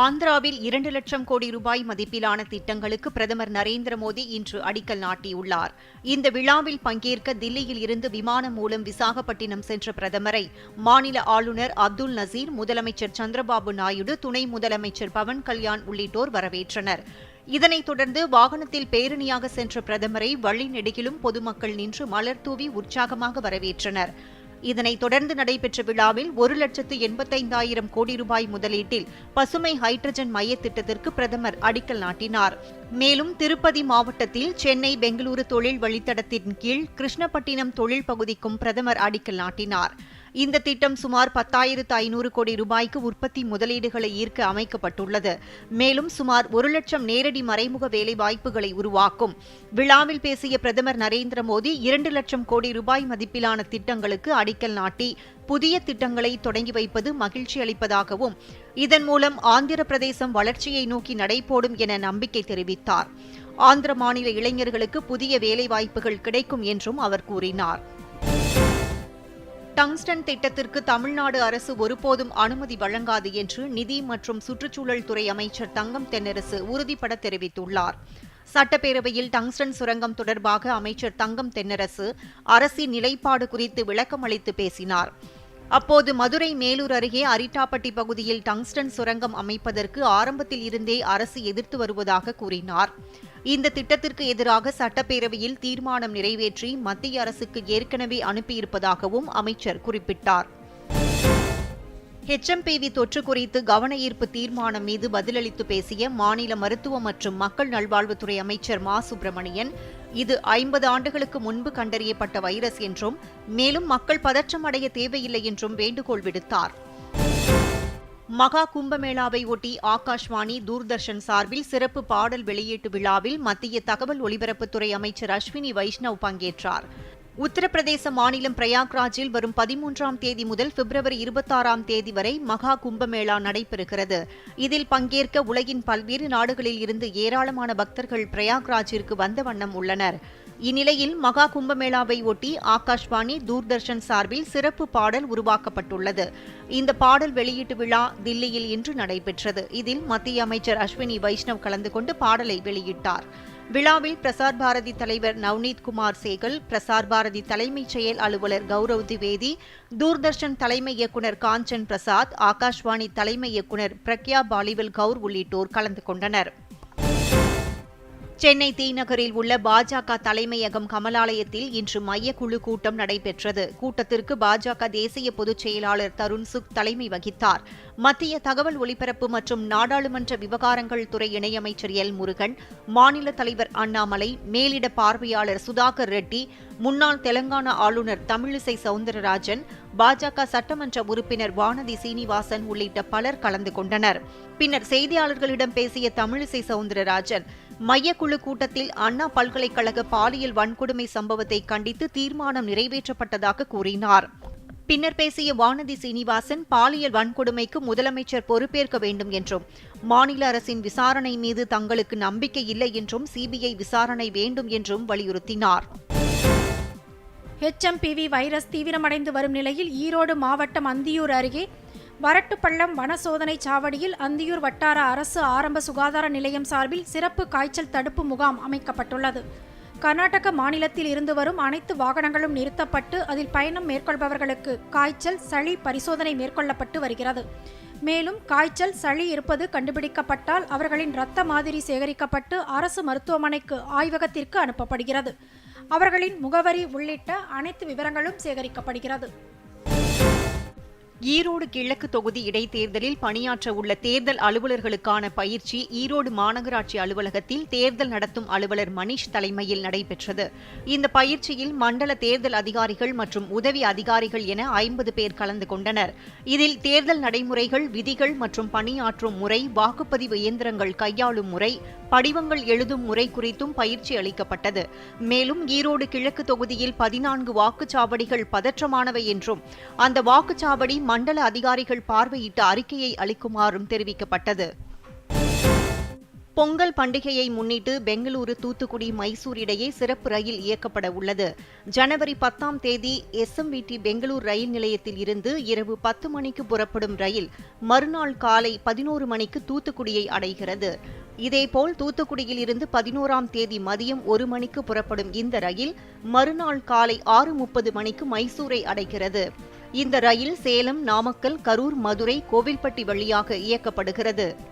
ஆந்திராவில் இரண்டு லட்சம் கோடி ரூபாய் மதிப்பிலான திட்டங்களுக்கு பிரதமர் நரேந்திர மோடி இன்று அடிக்கல் நாட்டியுள்ளார். இந்த விழாவில் பங்கேற்க தில்லியில் இருந்து விமானம் மூலம் விசாகப்பட்டினம் சென்ற பிரதமரை மாநில ஆளுநர் அப்துல் நசீர் முதலமைச்சர் சந்திரபாபு நாயுடு துணை முதலமைச்சர் பவன் கல்யாண் உள்ளிட்டோர் வரவேற்றனர். இதனைத் தொடர்ந்து வாகனத்தில் பேரணியாக சென்ற பிரதமரை வழிநெடுகிலும் பொதுமக்கள் நின்று மலர் தூவி உற்சாகமாக வரவேற்றனர். இதனைத் தொடர்ந்து நடைபெற்ற விழாவில் ஒரு லட்சத்து எண்பத்தைந்தாயிரம் கோடி ரூபாய் முதலீட்டில் பசுமை ஹைட்ரஜன் மைய திட்டத்திற்கு பிரதமர் அடிக்கல் நாட்டினார். மேலும் திருப்பதி மாவட்டத்தில் சென்னை பெங்களூரு தொழில் வழித்தடத்தின் கீழ் கிருஷ்ணப்பட்டினம் தொழில் பகுதிக்கும் பிரதமர் அடிக்கல் நாட்டினார். இந்த திட்டம் சுமார் பத்தாயிரத்து ஐநூறு கோடி ரூபாய்க்கு உற்பத்தி முதலீடுகளை ஈர்க்க அமைக்கப்பட்டுள்ளது. மேலும் சுமார் ஒரு லட்சம் நேரடி மறைமுக வேலைவாய்ப்புகளை உருவாக்கும். விழாவில் பேசிய பிரதமர் நரேந்திர மோடி இரண்டு லட்சம் கோடி ரூபாய் மதிப்பிலான திட்டங்களுக்கு அடிக்கல் நாட்டி புதிய திட்டங்களை தொடங்கி வைப்பது மகிழ்ச்சி அளிப்பதாகவும் இதன் மூலம் ஆந்திர பிரதேசம் வளர்ச்சியை நோக்கி நடைபோடும் என நம்பிக்கை தெரிவித்தார். ஆந்திர மாநில இளைஞர்களுக்கு புதிய வேலைவாய்ப்புகள் கிடைக்கும் என்றும் அவர் கூறினார். டங்ஸ்டன் திட்டத்திற்கு தமிழ்நாடு அரசு ஒருபோதும் அனுமதி வழங்காது என்று நிதி மற்றும் சுற்றுச்சூழல் துறை அமைச்சர் தங்கம் தென்னரசு உறுதிபட தெரிவித்துள்ளார். சட்டப்பேரவையில் டங்ஸ்டன் சுரங்கம் தொடர்பாக அமைச்சர் தங்கம் தென்னரசு அரசின் நிலைப்பாடு குறித்து விளக்கம் அளித்து பேசினார். அப்போது மதுரை மேலூர் அருகே அரிட்டாப்பட்டி பகுதியில் டங்ஸ்டன் சுரங்கம் அமைப்பதற்கு ஆரம்பத்தில் இருந்தே அரசு எதிர்த்து வருவதாக கூறினார். இந்த திட்டத்திற்கு எதிராக சட்டப்பேரவையில் தீர்மானம் நிறைவேற்றி மத்திய அரசுக்கு ஏற்கனவே அனுப்பியிருப்பதாகவும் அமைச்சர் குறிப்பிட்டார். ஹெச்எம்பிவி தொற்று குறித்து கவன ஈர்ப்பு தீர்மானம் மீது பதிலளித்து பேசிய மாநில மருத்துவ மற்றும் மக்கள் நல்வாழ்வுத்துறை அமைச்சர் மா. சுப்பிரமணியன் இது ஐம்பது ஆண்டுகளுக்கு முன்பு கண்டறியப்பட்ட வைரஸ் என்றும் மேலும் மக்கள் பதற்றம் அடைய தேவையில்லை என்றும் வேண்டுகோள் விடுத்தார். மகா கும்பமேளாவை ஒட்டி ஆகாஷ்வாணி தூர்தர்ஷன் சார்பில் சிறப்பு பாடல் வெளியீட்டு விழாவில் மத்திய தகவல் ஒலிபரப்புத்துறை அமைச்சர் அஸ்வினி வைஷ்ணவ் பங்கேற்றார். உத்தரப்பிரதேச மாநிலம் பிரயாக்ராஜில் வரும் பதிமூன்றாம் தேதி முதல் பிப்ரவரி இருபத்தாறாம் தேதி வரை மகா கும்பமேளா நடைபெறுகிறது. இதில் பங்கேற்க உலகின் பல்வேறு நாடுகளில் இருந்து ஏராளமான பக்தர்கள் பிரயாக்ராஜிற்கு வந்த வண்ணம் உள்ளனர். இந்நிலையில் மகா கும்பமேளாவை ஒட்டி ஆகாஷ்வாணி தூர்தர்ஷன் சார்பில் சிறப்பு பாடல் உருவாக்கப்பட்டுள்ளது. இந்த பாடல் வெளியீட்டு விழா தில்லியில் இன்று நடைபெற்றது. இதில் மத்திய அமைச்சர் அஸ்வினி வைஷ்ணவ் கலந்து கொண்டு பாடலை வெளியிட்டார். விழாவில் பிரசார் பாரதி தலைவர் நவ்னீத் குமார் சேகல் பிரசார் பாரதி தலைமைச் செயல் அலுவலர் கௌரவ் திவேதி தூர்தர்ஷன் தலைமை இயக்குநர் காஞ்சன் பிரசாத் ஆகாஷ்வாணி தலைமை இயக்குநர் பிரக்யா பாலிவல் கவுர் உள்ளிட்டோர் கலந்து கொண்டனர். சென்னை தீநகரில் உள்ள பாஜக தலைமையகம் கமலாலயத்தில் இன்று மையக்குழு கூட்டம் நடைபெற்றது. கூட்டத்திற்கு பாஜக தேசிய பொதுச் செயலாளர் தருண் சுக் தலைமை வகித்தார். மத்திய தகவல் ஒலிபரப்பு மற்றும் நாடாளுமன்ற விவகாரங்கள் துறை இணையமைச்சர் எல் முருகன் மாநில தலைவர் அண்ணாமலை மேலிட பார்வையாளர் சுதாகர் ரெட்டி முன்னாள் தெலங்கானா ஆளுநர் தமிழிசை சவுந்தரராஜன் பாஜக சட்டமன்ற உறுப்பினர் வானதி சீனிவாசன் உள்ளிட்ட பலர் கலந்து கொண்டனர். பின்னர் செய்தியாளர்களிடம் பேசிய தமிழிசை சவுந்தரராஜன் மையக்குழு கூட்டத்தில் அண்ணா பல்கலைக்கழக பாலியல் வன்கொடுமை சம்பவத்தை கண்டித்து தீர்மானம் நிறைவேற்றப்பட்டதாக கூறினார். பின்னர் பேசிய வானதி சீனிவாசன் பாலியல் வன்கொடுமைக்கு முதலமைச்சர் பொறுப்பேற்க வேண்டும் என்றும் மாநில அரசின் விசாரணை மீது தங்களுக்கு நம்பிக்கை இல்லை என்றும் சிபிஐ விசாரணை வேண்டும் என்றும் வலியுறுத்தினார். ஹெச்எம்பிவி வைரஸ் தீவிரமடைந்து வரும் நிலையில் ஈரோடு மாவட்டம் அந்தியூர் அருகே வரட்டுப்பள்ளம் வன சோதனை சாவடியில் அந்தியூர் வட்டார அரசு ஆரம்ப சுகாதார நிலையம் சார்பில் சிறப்பு காய்ச்சல் தடுப்பு முகாம் அமைக்கப்பட்டுள்ளது. கர்நாடக மாநிலத்தில் இருந்து வரும் அனைத்து வாகனங்களும் நிறுத்தப்பட்டு அதில் பயணம் மேற்கொள்பவர்களுக்கு காய்ச்சல் சளி பரிசோதனை மேற்கொள்ளப்பட்டு வருகிறது. மேலும் காய்ச்சல் சளி இருப்பது கண்டுபிடிக்கப்பட்டால் அவர்களின் இரத்த மாதிரி சேகரிக்கப்பட்டு அரசு மருத்துவமனைக்கு ஆய்வகத்திற்கு அனுப்பப்படுகிறது. அவர்களின் முகவரி உள்ளிட்ட அனைத்து விவரங்களும் சேகரிக்கப்படுகிறது. ஈரோடு கிழக்கு தொகுதி இடைத்தேர்தலில் பணியாற்ற உள்ள தேர்தல் அலுவலர்களுக்கான பயிற்சி ஈரோடு மாநகராட்சி அலுவலகத்தில் தேர்தல் நடத்தும் அலுவலர் மணிஷ் தலைமையில் நடைபெற்றது. இந்த பயிற்சியில் மண்டல தேர்தல் அதிகாரிகள் மற்றும் உதவி அதிகாரிகள் என ஐம்பது பேர் கலந்து கொண்டனர். இதில் தேர்தல் நடைமுறைகள் விதிகள் மற்றும் பணியாற்றும் முறை வாக்குப்பதிவு இயந்திரங்கள் கையாளும் முறை படிவங்கள் எழுதும் முறை குறித்தும் பயிற்சி அளிக்கப்பட்டது. மேலும் ஈரோடு கிழக்கு தொகுதியில் பதினான்கு வாக்குச்சாவடிகள் பதற்றமானவை என்றும் அந்த வாக்குச்சாவடி மண்டல அதிகாரிகள் பார்வையிட்டு அறிக்கையை அளிக்குமாறும் தெரிவிக்கப்பட்டது. பொங்கல் பண்டிகையை முன்னிட்டு பெங்களூரு தூத்துக்குடி மைசூர் இடையே சிறப்பு ரயில் இயக்கப்பட உள்ளது. ஜனவரி பத்தாம் தேதி எஸ்எம்விடி பெங்களூர் ரயில் நிலையத்தில் இருந்து இரவு பத்து மணிக்கு புறப்படும் ரயில் மறுநாள் காலை பதினோரு மணிக்கு தூத்துக்குடியை அடைகிறது. இதேபோல் தூத்துக்குடியில் இருந்து பதினோராம் தேதி மதியம் ஒரு மணிக்கு புறப்படும் இந்த ரயில் மறுநாள் காலை ஆறு முப்பது மணிக்கு மைசூரை அடைகிறது. இந்த ரயில் சேலம் நாமக்கல் கரூர் மதுரை கோவில்பட்டி வழியாக இயக்கப்படுகிறது.